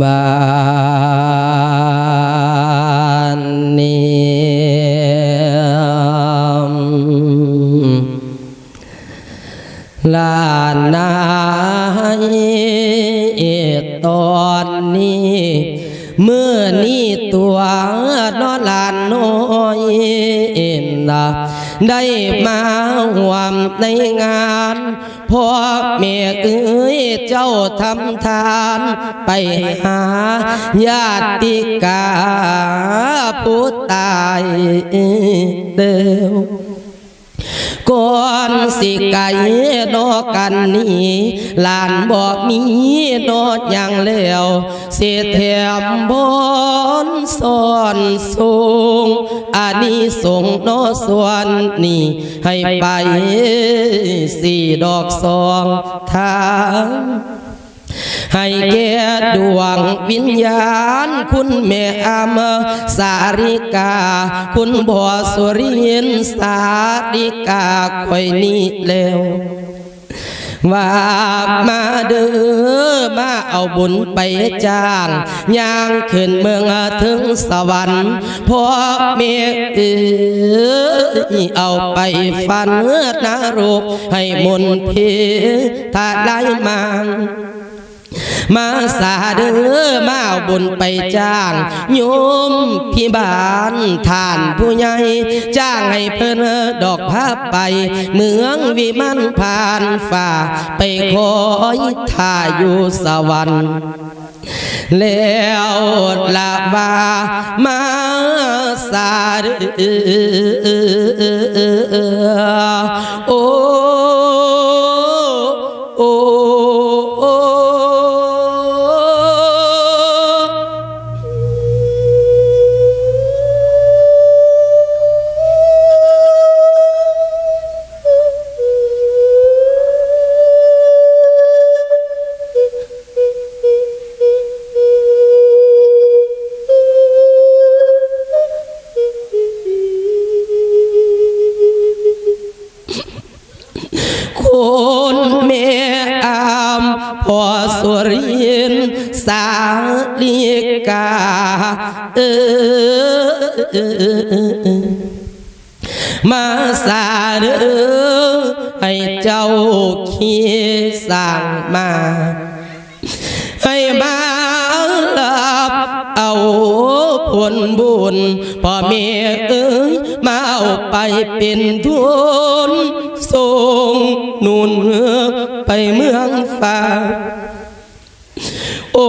บ้ งานพ่อแม่เอ้ยเจ้าทำทานไปหาญาติกาผู้ตายเดียว ก่อนสิไก่นอกันนี้ลานบอกมีนอดอย่างแล้วเสียแถมบอนสอนสูงอันนี้ส่งส์นอส่วนนี่ให้ไปสี่ดอกสองทาง ให้แก่ดวงวิญญาณ คุณแม่อามสาริกา คุณบ่อสุรินสาริกาคอยนี้แล้วว่ามาเด้อมาเอาบุญไปจ้างย่างขึ้นเมืองถึงสวรรค์พอเมเอ้ยเอาไปฟันเนรกให้มนเพถ้าได้มา มาสาเด้อมาบุญไปจ้างโยมพี่บานท่านผู้ใหญ่จ้างให้เพิ่นดอกผ้าไป เมืองวิมานผ่านฝ่า ไปคอยท่าอยู่สวรรค์แล้วละว่ามาสาเด้อโอ้ มาสาเด้อให้เจ้าขีสร้างมา ให้มารับเอาผลบุญพ่อแม่เอ้ยมาเอาไปเป็นทุนส่งนุนไปเมืองฟ้าโอ้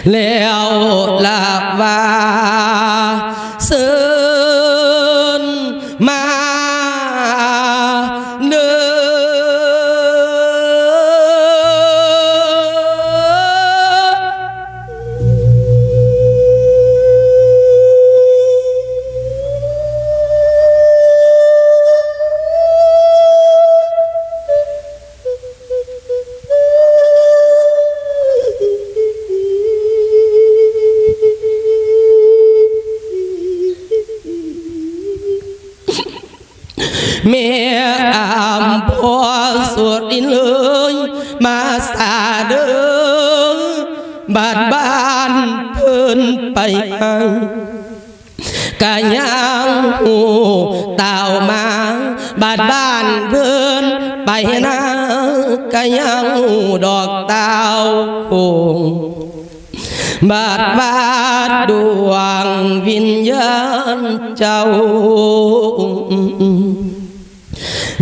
แต่หูภาพเล่าละวละว่า สวดอินเลยมาสาเด้อบาดบ้านเพิ่นไปให้กะ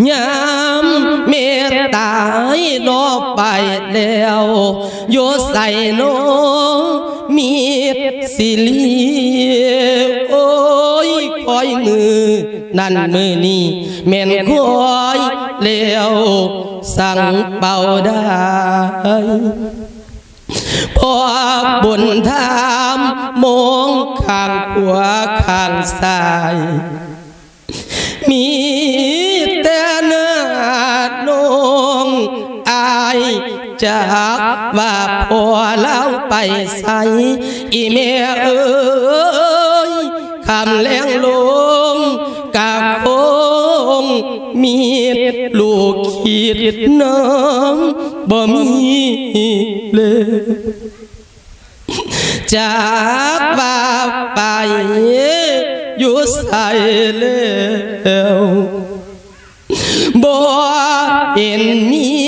ยังหูเต่ามาบาดบ้านเพิ่นไปนะกะยังหูดอกเต่าคงบาดบาดดวงวิญญาณเจ้ายามตตายนอกไปแล้วโยใส่โนมีสิลีโอ้ยคอยมือ นั่นมือนี่แม่นคอยแล้วสั่งเป่าได้พอบุญธรรมมองข้างขวาข้างซ้าย มี จากว่าพอเล่าไปใส่อีเมเอ้ยคำแรงลงกาคงมีลูกขีดน้องบ่มีเลยจากว่าไปอยู่ใส่แล้วบ่เห็นมี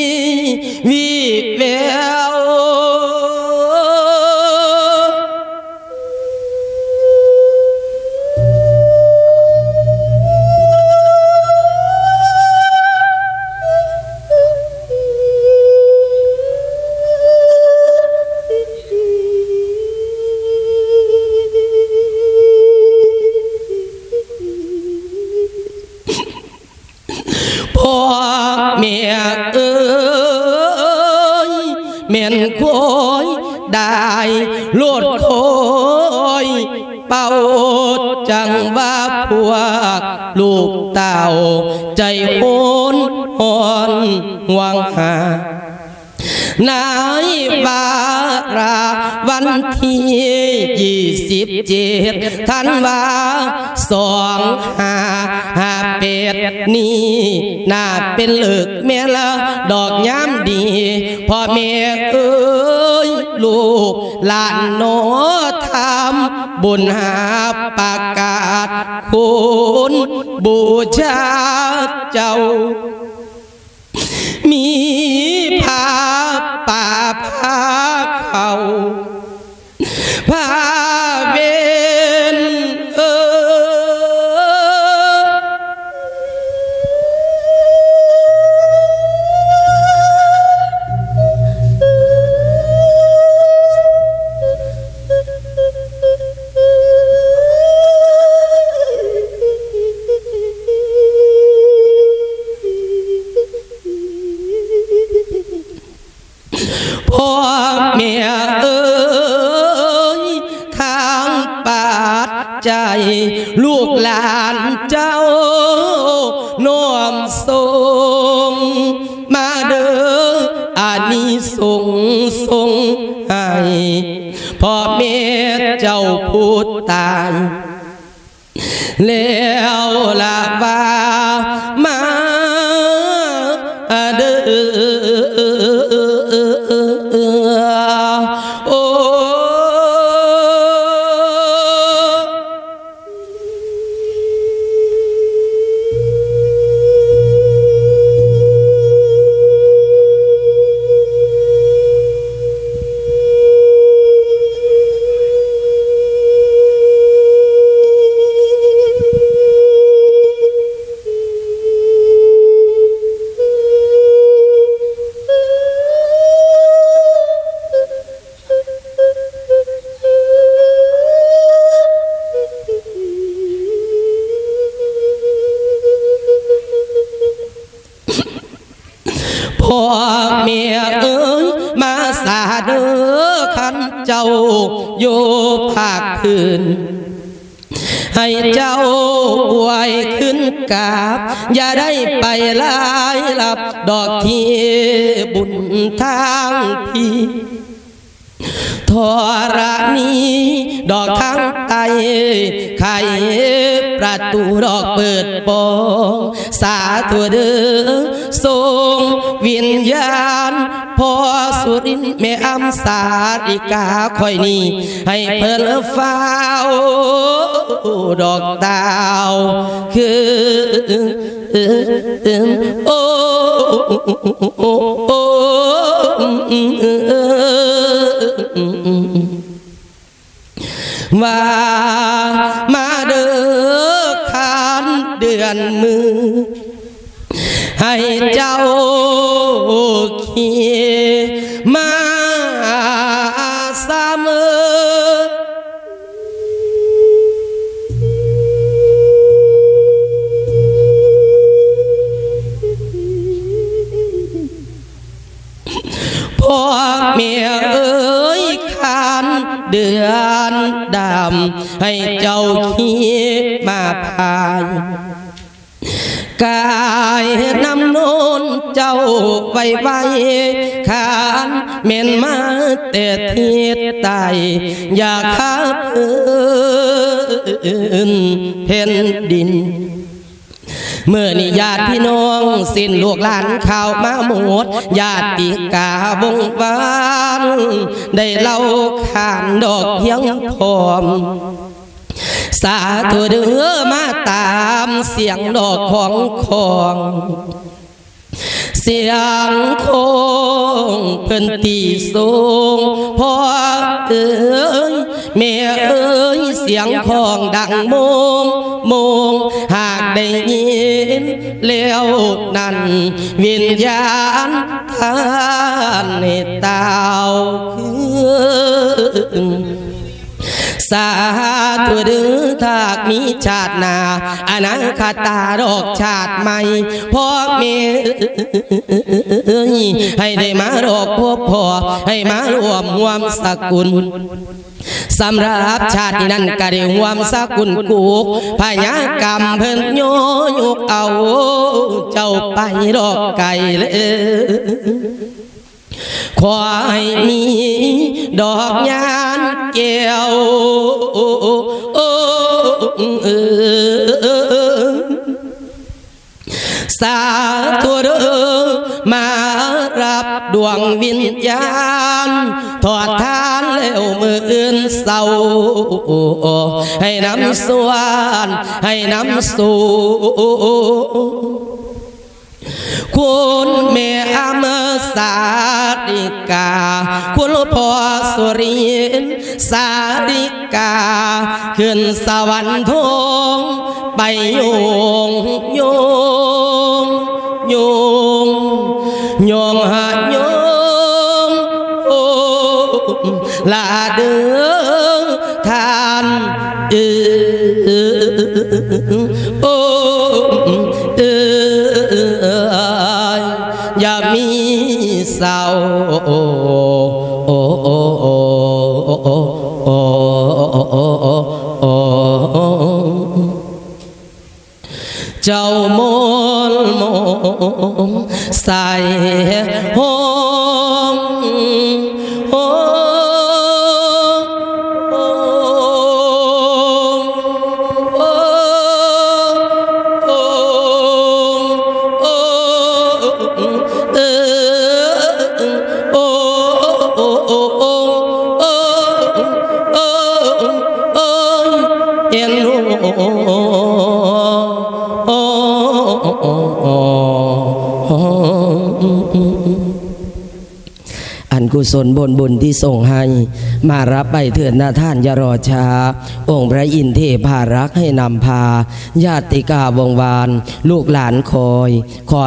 แม่นคอยได้โลดคอยเป่าจังว่าพวกลูกเต่า ใจโอนหอนหวังหานายบารา วันที่ยี่สิบเจ็ดท่านว่าสองห้าห้าเป็ดนี่น่าเป็นเลิกแม่ละดอกย้ำดีพ่อแม่เอ้ยลูกหลานโนทำบุญหาประกาศคุณบูชาเจ้า มีผาป่าผาเขา ตายแล้วละบา พ่อแม่เอ้ยมาสาเด้อขันเจ้าโยภาคคืนให้เจ้าไว้ขึ้นกาบ อย่าได้ไปลายหลับดอกที่บุญทางพี่ทรณีดอกข้างไตไข่ ประตูดอกเปิดโปองสาธุเด้อทรงวิญญาณพ่อสุรินทร์แม่อำสาริกาคอยนี่ให้เพิ่นฟ้าวดอกดาวคือโอ้โอ้ว่ามา เด้อคานมือ ให้เจ้าเขี่มาเสมอพ่อเมียเอ้ยขานเดือนดำให้เจ้าขี้มาพาย กายนำโนนเจ้าไว้ไว้ขานเม่นมาแต่ทิศใต้อยากขับเอื่นเพ่นดินเมื่อนี่ญาติพี่น้องสิ้นลูกหลานข่าวมาหมดญาติกาบงบานได้เล่าขานดอกเพียงพร้อม สาธุเด้อมาตามเสียงดอกของของเสียงโคงเพิ่นตีสูงพ่อเอ้ยแม่เอ้ยเสียงของดังมงมงหากได้ยินแล้วนั้นวิญญาณท่านในตาขึ้น สาธุดือถากมีชาตินาอนาคตาดอกชาติใหม่พ่อเมียให้ได้มาดอกพบพ่อให้มารวมรวมสกุลสำหรับชาตินั้นก็ได้รวมสกุลกูกพญากรรมเพิ่นโยยุกเอา เจ้าไปดอกไก่เลย ควายมีดอกยานแก้วสาธุเดอมารับดวงวิญญาณ ทอดทานแล้วมืออื่นเศร้าให้น้ำสวรรค์ให้น้ำสู่คุณแม่อมสาริกา คุณพ่อสุรินสาริกา ขึ้นสวรรค์ทงไปโยงโยงโยงโยงหาโยงโอ้ลาเด้อทานเออ เจ้ามนมงใส่ห้อ กุศลบนบุญที่ส่งให้ มารับไปเถิดนาท่านอย่ารอช้า องค์พระอินทร์เทพารักให้นำพา ญาติกาวงวาน ลูกหลานคอยคอย